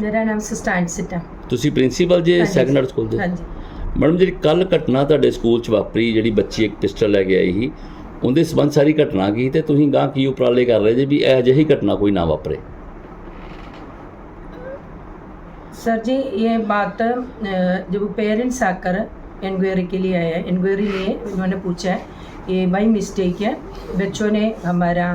ਮੇਰਾ ਨਾਮ ਸਸਟੈਂਡ ਸਿਟ ਹੈ ਤੁਸੀਂ ਪ੍ਰਿੰਸੀਪਲ ਜੇ ਹਾਂਜੀ। ਸੈਕੰਡਰੀ ਸਕੂਲ ਦੇ ਹਾਂਜੀ ਮੈਡਮ ਜਿਹੜੀ ਕੱਲ ਘਟਨਾ ਤੁਹਾਡੇ ਸਕੂਲ 'ਚ ਵਾਪਰੀ ਜਿਹੜੀ ਬੱਚੀ ਇੱਕ ਪਿਸਟਲ ਲੈ ਕੇ ਆਈ ਸੀ ਉਹਦੇ ਸਬੰਧ ਸਾਰੀ ਘਟਨਾ ਕੀ ਤੇ ਤੁਸੀਂ ਗਾਂ ਕੀ ਉਪਰਾਲੇ ਕਰ ਰਹੇ ਜੇ ਵੀ ਇਹ ਜਿਹੀ घटना कोई ना वापरे सर जी ये बात अ, जब पेरेंट्स आकर इंक्वायरी के लिए आए इंक्वायरी लिए उन्होंने पूछा ये भाई मिस्टेक है बच्चों ने हमारा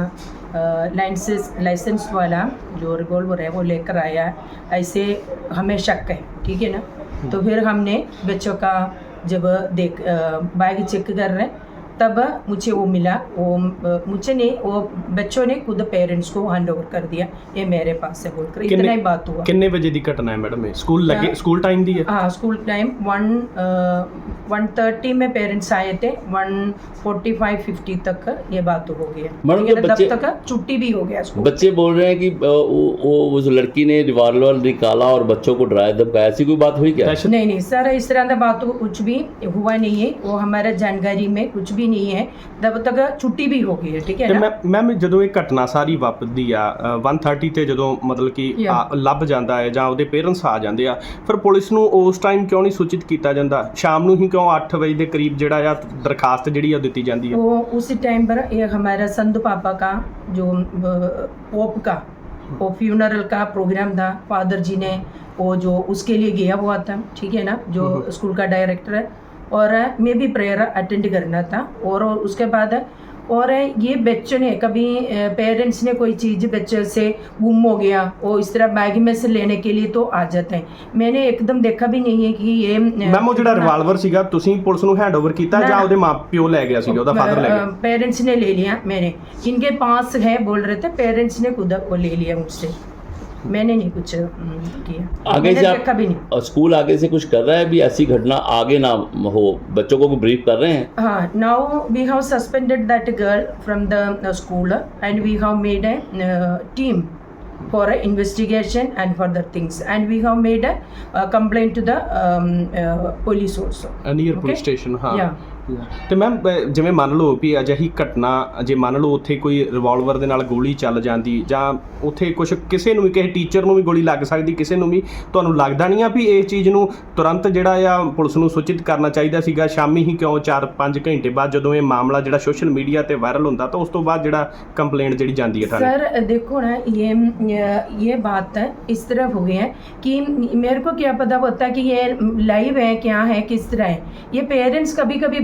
लाइसेंस लाइसेंस वाला जो रिवॉल्वर है वो लेकर आया ऐसे हमें शक है ठीक है ना? तो फिर हमने बच्चों का जब देख बैग चेक कर रहे तब मुझे वो मिला। वो मुझे ने वो बच्चों ने खुद पेरेंट्स को हैंड ओवर कर दिया। ये मेरे पास से बोलकर। इतना ही बात हुआ। कितने बजे की घटना है मैडम स्कूल लगे हाँ। स्कूल टाइम दी है? हाँ school time one one thirty में पेरेंट्स आए थे। वन फोर्टी फाइव फिफ्टी तक ये बात हो गई है मैडम तो तब तक छुट्टी भी हो गया स्कूल। बच्चे बोल रहे हैं कि वो उस लड़की ने रिवाल्वर निकाला और बच्चों को डराया धमकाया ऐसी कोई बात हुई क्या? नहीं नहीं सर इस तरह का बात कुछ भी हुआ नहीं है। वो हमारे जानकारी में कुछ भी नहीं है तब तक छुट्टी भी हो गई है ठीक है ਤੇ ना ਮੈਂ ਮੈਮ ਜਦੋਂ ਇਹ ਘਟਨਾ ਸਾਰੀ ਵਾਪਰਦੀ ਆ ਅ, 130 ਤੇ ਜਦੋਂ ਮਤਲਬ ਕਿ Yeah. ਆ, ਲੱਭ ਜਾਂਦਾ ਹੈ ਜਾਂ ਉਹਦੇ ਪੇਰੈਂਟਸ ਆ ਜਾਂਦੇ ਆ ਫਿਰ ਪੁਲਿਸ ਨੂੰ ਉਸ ਟਾਈਮ ਕਿਉਂ ਨਹੀਂ ਸੂਚਿਤ ਕੀਤਾ ਜਾਂਦਾ ਸ਼ਾਮ ਨੂੰ ਹੀ ਕਿਉਂ 8 ਵਜੇ ਦੇ ਕਰੀਬ ਜਿਹੜਾ ਆ ਦਰਖਾਸਤ ਜਿਹੜੀ ਆ ਉਹ ਦਿੱਤੀ ਜਾਂਦੀ ਹੈ वो उसी टाइम पर ये हमारा संधु पापा का जो पोप का वो फ्यूनरल का प्रोग्राम था फादर जी ने वो जो उसके लिए गया हुआ था ठीक है ना जो हम्म। स्कूल का डायरेक्टर है और मैं भी प्रेयर अटेंड करना था और उसके बाद और ये बच्चों ने कभी पेरेंट्स ने कोई चीज़ बच्चे से गुम हो गया वो इस तरह बैग में से लेने के लिए तो आ जाते हैं मैंने एकदम देखा भी नहीं है कि ये ਮੈਮ ਉਹ ਜਿਹੜਾ ਰਿਵਾਲਵਰ ਸੀਗਾ ਤੁਸੀਂ ਪੁਲਿਸ ਨੂੰ ਹੈਂਡਓਵਰ ਕੀਤਾ ਨਾ, ਜਾਂ ਨਾ। ਉਹਦੇ ਮਾਪਿਓ ਲੈ ਗਿਆ ਸੀਗਾ ਉਹਦਾ ਫਾਦਰ ਲੈ ਗਿਆ पेरेंट्स ने ले लिया मैंने इनके पास है बोल रहे थे पेरेंट्स ने खुद वो ले लिया मुझसे मैंने नहीं कुछ किया आगे से आप कभी नहीं स्कूल आगे से कुछ कर रहा है भी ऐसी घटना आगे ना हो बच्चों को ब्रीफ कर रहे हैं हाँ now we have suspended that girl from the school and we have made a team for a investigation and further things and we have made a, a complaint to the um, uh, police also and near okay? police station huh? yeah ਤੇ ma'am ਜਿਵੇਂ ਮੰਨ ਲਓ ਵੀ ਅਜਿਹੀ ਘਟਨਾ ਜੇ ਮੰਨ ਲਓ ਉੱਥੇ ਕੋਈ ਰਿਵਾਲਵਰ ਦੇ ਨਾਲ ਗੋਲੀ ਚੱਲ ਜਾਂਦੀ ਜਾਂ ਉੱਥੇ ਕੁਝ ਕਿਸੇ ਨੂੰ ਵੀ ਕਿਸੇ ਟੀਚਰ ਨੂੰ ਵੀ ਗੋਲੀ ਲੱਗ ਸਕਦੀ ਕਿਸੇ ਨੂੰ ਵੀ ਤੁਹਾਨੂੰ ਲੱਗਦਾ ਨਹੀਂ ਆ ਵੀ ਇਸ ਚੀਜ਼ ਨੂੰ ਤੁਰੰਤ ਜਿਹੜਾ ਆ ਪੁਲਿਸ ਨੂੰ ਸੂਚਿਤ ਕਰਨਾ ਚਾਹੀਦਾ ਸੀਗਾ ਸ਼ਾਮੀ ਹੀ ਕਿਉਂ 4-5 ਘੰਟੇ ਬਾਅਦ ਜਦੋਂ ਇਹ ਮਾਮਲਾ ਜਿਹੜਾ ਸੋਸ਼ਲ ਮੀਡੀਆ ਤੇ ਵਾਇਰਲ ਹੁੰਦਾ ਤਾਂ ਉਸ ਤੋਂ ਬਾਅਦ ਜਿਹੜਾ ਕੰਪਲੇਂਟ ਜਿਹੜੀ ਜਾਂਦੀ ਹੈ ਥਾਣੇ सर देखो ना ये ये बात है इस तरह हो गया है कि मेरे को क्या पता होता कि ये लाइव है क्या है किस तरह है ये पेरेंट्स कभी कभी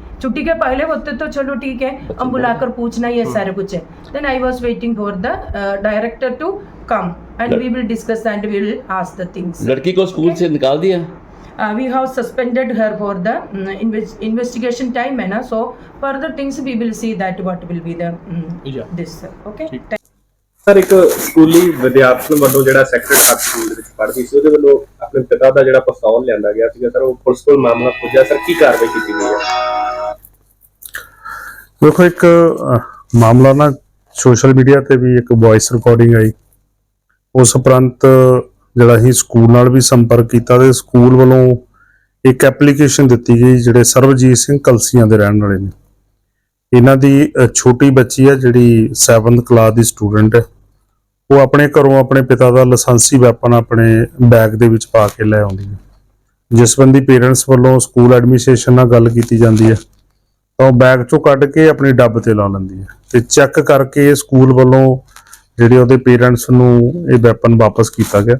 छुट्टी के पहले होते तो चलो ठीक है हम बुलाकर पूछना ये सारा कुछ है then I was waiting for the director to come and we will discuss and we will ask the things लड़की को स्कूल से निकाल दिया uh, we have suspended her for the um, inves- investigation time है ना so further things we will see that what will be the um, Yeah. this okay ਠੀਕ। Sir ਇੱਕ ਸਕੂਲੀ ਵਿਦਿਆਰਥਣ ਵੱਲੋਂ ਜਿਹੜਾ ਸੈਕਟਰੀ ਹਾਰਟ ਸਕੂਲ ਦੇ ਵਿੱਚ ਪੜ੍ਹਦੀ ਸੀ ਉਹਦੇ ਵੱਲੋਂ ਆਪਣੇ ਪਿਤਾ ਦਾ ਜਿਹੜਾ ਪਿਸਤੌਲ ਲਿਆਂਦਾ ਗਿਆ ਸੀਗਾ ਸਰ ਉਹ ਪੁਲਿਸ ਕੋਲ ਮਾਮਲਾ ਪੁੱਜਿਆ ਸਰ ਕੀ ਕਾਰਵਾਈ ਕੀਤੀ ਗਈ ਹੈ ਦੇਖੋ ਇੱਕ ਮਾਮਲਾ ਨਾ ਸੋਸ਼ਲ ਮੀਡੀਆ ਤੇ ਵੀ ਇੱਕ ਵੌਇਸ ਰਿਕਾਰਡਿੰਗ ਆਈ। ਉਸ ਉਪਰੰਤ ਜਿਹੜਾ ਅਸੀਂ ਸਕੂਲ ਨਾਲ ਵੀ ਸੰਪਰਕ ਕੀਤਾ ਤੇ ਸਕੂਲ ਵੱਲੋਂ ਇੱਕ ਐਪਲੀਕੇਸ਼ਨ ਦਿੱਤੀ ਗਈ ਜਿਹੜੇ ਸਰਵਜੀਤ ਸਿੰਘ ਕਲਸੀਆਂ ਦੇ ਰਹਿਣ ਵਾਲੇ ਨੇ। ਇਹਨਾਂ ਦੀ ਛੋਟੀ ਬੱਚੀ ਹੈ ਜਿਹੜੀ 7th ਕਲਾਸ ਦੀ ਸਟੂਡੈਂਟ ਹੈ। ਉਹ ਆਪਣੇ ਘਰੋਂ ਆਪਣੇ ਪਿਤਾ ਦਾ ਲਾਇਸੈਂਸੀ ਵੈਪਨ ਆਪਣੇ ਬੈਗ ਦੇ ਵਿੱਚ ਪਾ ਕੇ ਲੈ ਆਉਂਦੀ ਹੈ। ਜਿਸ ਸੰਬੰਧੀ ਪੇਰੈਂਟਸ ਵੱਲੋਂ ਸਕੂਲ ਐਡਮਿਨਿਸਟ੍ਰੇਸ਼ਨ ਨਾਲ ਗੱਲ ਕੀਤੀ ਜਾਂਦੀ ਹੈ। ਤਾਂ ਉਹ ਬੈਗ ਚੋਂ ਕੱਢ ਕੇ ਆਪਣੀ ਡੱਬ ਤੇ ਲਾ ਲੈਂਦੀ ਹੈ ਤੇ ਚੈੱਕ ਕਰਕੇ ਸਕੂਲ ਵੱਲੋਂ ਜਿਹੜੇ ਉਹਦੇ ਪੇਰੈਂਟਸ ਨੂੰ ਇਹ ਵੈਪਨ ਵਾਪਸ ਕੀਤਾ ਗਿਆ।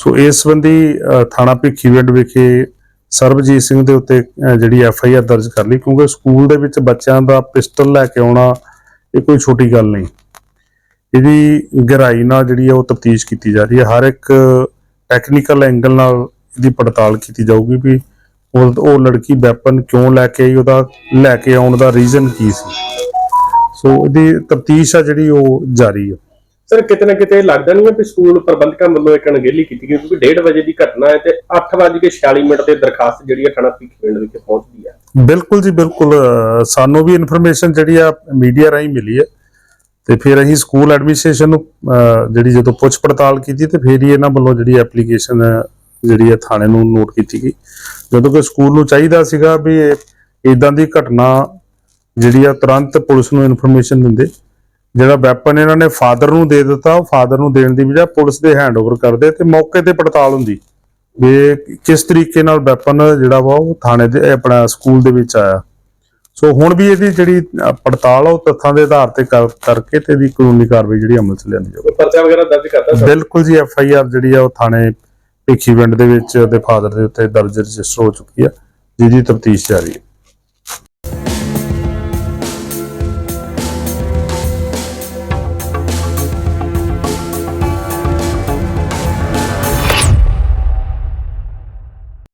ਸੋ ਇਸ ਸੰਬੰਧੀ ਥਾਣਾ ਭਿੱਖੀਵਿੰਡ ਵਿਖੇ ਸਰਬਜੀਤ ਸਿੰਘ ਦੇ ਉੱਤੇ ਜਿਹੜੀ ਐਫ ਆਈ ਆਰ ਦਰਜ ਕਰ ਲਈ ਕਿਉਂਕਿ ਸਕੂਲ ਦੇ ਵਿੱਚ ਬੱਚਿਆਂ ਦਾ ਪਿਸਟਲ ਲੈ ਕੇ ਆਉਣਾ ਇਹ ਕੋਈ ਛੋਟੀ ਗੱਲ ਨਹੀਂ। ਇਹਦੀ ਗਹਿਰਾਈ ਨਾਲ ਜਿਹੜੀ ਹੈ ਉਹ ਤਫਤੀਸ਼ ਕੀਤੀ ਜਾ ਰਹੀ ਹੈ। ਹਰ ਇੱਕ ਟੈਕਨੀਕਲ ਐਂਗਲ ਨਾਲ ਇਹਦੀ ਪੜਤਾਲ ਕੀਤੀ ਜਾਊਗੀ ਵੀ ਉਹ ਉਹ ਲੜਕੀ ਵੈਪਨ ਕਿਉਂ ਲੈ ਕੇ ਆਈ? ਉਹਦਾ ਲੈ ਕੇ ਆਉਣ ਦਾ ਰੀਜ਼ਨ ਕੀ ਸੀ? ਸੋ ਇਹਦੀ ਤਫਤੀਸ਼ ਆ ਜਿਹੜੀ ਉਹ ਜਾਰੀ ਹੈ ਸਰ ਕਿਤੇ ਨਾ ਕਿਤੇ ਲੱਗਦਾ ਨਹੀਂ ਹੈ ਕਿ ਸਕੂਲ ਪ੍ਰਬੰਧਕਾਂ ਵੱਲੋਂ ਇੱਕ ਅਣਗਹਿਲੀ ਕੀਤੀ ਗਈ ਕਿਉਂਕਿ 1:30 ਵਜੇ ਦੀ ਘਟਨਾ ਹੈ ਤੇ 8:46 ਮਿੰਟ ਤੇ ਦਰਖਾਸਤ ਜਿਹੜੀ ਹੈ ਥਾਣਾ ਭਿੱਖੀਵਿੰਡ ਵਿਖੇ ਪਹੁੰਚਦੀ ਹੈ ਬਿਲਕੁਲ ਜੀ ਬਿਲਕੁਲ। ਸਾਨੂੰ ਵੀ ਇਨਫੋਰਮੇਸ਼ਨ ਜਿਹੜੀ ਆ ਮੀਡੀਆ ਰਾਹੀਂ ਮਿਲੀ ਹੈ। ਤੇ ਫਿਰ ਅਸੀਂ ਸਕੂਲ ਐਡਮਿਨਿਸਟ੍ਰੇਸ਼ਨ ਨੂੰ ਜਿਹੜੀ ਜਦੋਂ ਪੁੱਛ ਪੜਤਾਲ ਕੀਤੀ ਤੇ ਫਿਰ ਹੀ ਇਹਨਾਂ ਵੱਲੋਂ ਜਿਹੜੀ ਐਪਲੀਕੇਸ਼ਨ ਜਿਹੜੀ ਹੈ ਥਾਣੇ ਨੂੰ ਨੋਟ ਕੀਤੀ ਗਈ। ਜਦੋਂ ਕਿ ਸਕੂਲ ਨੂੰ ਚਾਹੀਦਾ ਸੀਗਾ ਵੀ ਇਦਾਂ ਦੀ ਘਟਨਾ ਜਿਹੜੀ ਆ ਤੁਰੰਤ ਪੁਲਿਸ ਨੂੰ ਇਨਫੋਰਮੇਸ਼ਨ ਦਿੰਦੇ। ਜਿਹੜਾ ਵੈਪਨ ਇਹਨਾਂ ਨੇ ਫਾਦਰ ਨੂੰ ਦੇ ਦਿੱਤਾ ਉਹ ਫਾਦਰ ਨੂੰ ਦੇਣ ਦੀ ਬਜਾਏ ਪੁਲਿਸ ਦੇ ਹੈਂਡਓਵਰ ਕਰਦੇ ਤੇ ਮੌਕੇ ਤੇ ਪੜਤਾਲ ਹੁੰਦੀ। ਵੀ ਕਿਸ ਤਰੀਕੇ ਨਾਲ ਵੈਪਨ ਜਿਹੜਾ ਵਾ ਉਹ ਥਾਣੇ ਦੇ ਆਪਣਾ ਸਕੂਲ ਦੇ ਵਿੱਚ ਆਇਆ। ਸੋ ਹੁਣ ਵੀ ਇਹਦੀ ਜਿਹੜੀ ਪੜਤਾਲ ਆ ਉਹ ਤੱਥਾਂ ਦੇ ਆਧਾਰ ਤੇ ਕਰ- ਕਰਕੇ ਤੇ ਇਹਦੀ ਕਾਨੂੰਨੀ ਕਾਰਵਾਈ ਜਿਹੜੀ ਅਮਲ ਚ ਲਿਆਂਦੀ ਜਾਵੇ ਪਰਚਾ ਵਗੈਰਾ ਦਰਜ ਕਰਤਾ ਬਿਲਕੁਲ ਜੀ ਐਫ ਆਈ ਆਰ ਜਿਹੜੀ ਆ ਉਹ ਥਾਣੇ ਭਿੱਖੀਵਿੰਡ ਦੇ ਵਿੱਚ ਉਹਦੇ ਫਾਦਰ ਦੇ ਉੱਤੇ ਦਰਜ ਰਜਿਸਟਰ ਹੋ ਚੁੱਕੀ ਆ, ਜਿਹਦੀ ਤਫਤੀਸ਼ ਜਾਰੀ ਹੈ।